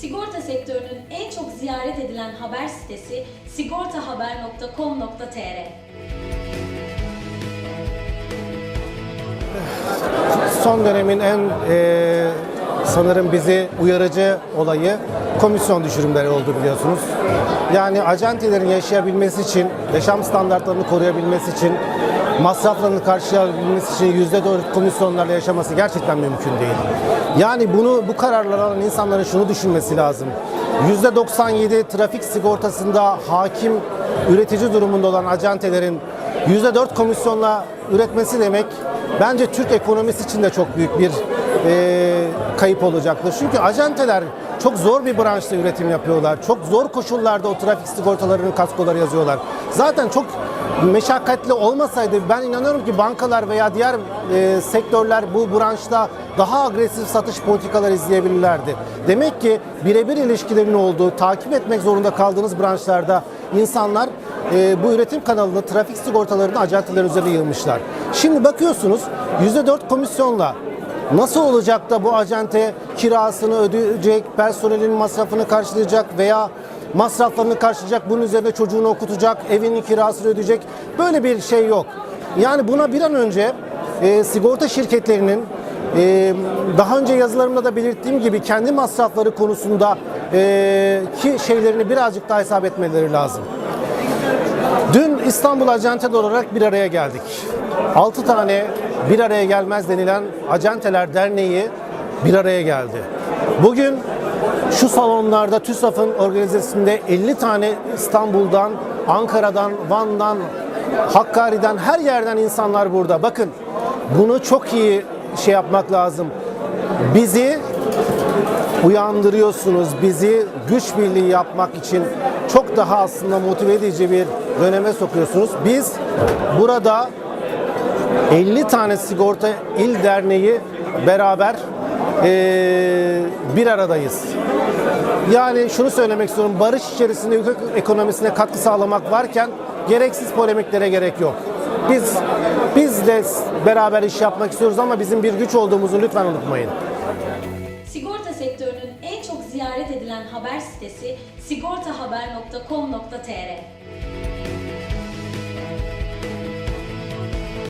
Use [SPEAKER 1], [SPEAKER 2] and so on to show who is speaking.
[SPEAKER 1] Sigorta sektörünün en çok ziyaret edilen haber sitesi sigortahaber.com.tr.
[SPEAKER 2] Son dönemin en e, sanırım bizi uyarıcı olayı komisyon düşürümleri oldu biliyorsunuz. Yani acentelerin yaşayabilmesi için, yaşam standartlarını koruyabilmesi için, masraflarını karşılayabilmesi için yüzde doğru komisyonlarla yaşaması gerçekten mümkün değil. Yani bunu bu kararları alan insanların şunu düşünmesi lazım. Yüzde 97 trafik sigortasında hakim üretici durumunda olan acentelerin yüzde 4 komisyonla üretmesi demek bence Türk ekonomisi için de çok büyük bir e, kayıp olacaktır. Çünkü acenteler çok zor bir branşta üretim yapıyorlar. Çok zor koşullarda o trafik sigortalarının kaskoları yazıyorlar. Zaten çok meşakkatli olmasaydı ben inanıyorum ki bankalar veya diğer e, sektörler bu branşta daha agresif satış politikaları izleyebilirlerdi. Demek ki birebir ilişkilerin olduğu, takip etmek zorunda kaldığınız branşlarda insanlar e, bu üretim kanalını, trafik sigortalarını acenteler üzerine yığmışlar. Şimdi bakıyorsunuz %4 komisyonla Nasıl olacak da bu acente kirasını ödeyecek, personelin masrafını karşılayacak veya masraflarını karşılayacak, bunun üzerine çocuğunu okutacak, evinin kirasını ödeyecek. Böyle bir şey yok. Yani buna bir an önce e, sigorta şirketlerinin e, daha önce yazılarımda da belirttiğim gibi kendi masrafları konusunda e, ki şeylerini birazcık daha hesap etmeleri lazım. Dün İstanbul Acenteler olarak bir araya geldik. 6 tane bir araya gelmez denilen Acenteler Derneği bir araya geldi. Bugün şu salonlarda TÜSAF'ın organizasyonunda 50 tane İstanbul'dan, Ankara'dan, Van'dan, Hakkari'den her yerden insanlar burada. Bakın bunu çok iyi şey yapmak lazım. Bizi uyandırıyorsunuz. Bizi güç birliği yapmak için çok daha aslında motive edici bir döneme sokuyorsunuz. Biz burada 50 tane sigorta il derneği beraber eee, bir aradayız. Yani şunu söylemek istiyorum. Barış içerisinde ülke ekonomisine katkı sağlamak varken gereksiz polemiklere gerek yok. Biz biz de beraber iş yapmak istiyoruz ama bizim bir güç olduğumuzu lütfen unutmayın.
[SPEAKER 1] Sigorta sektörünün en çok ziyaret edilen haber sitesi sigortahaber.com.tr.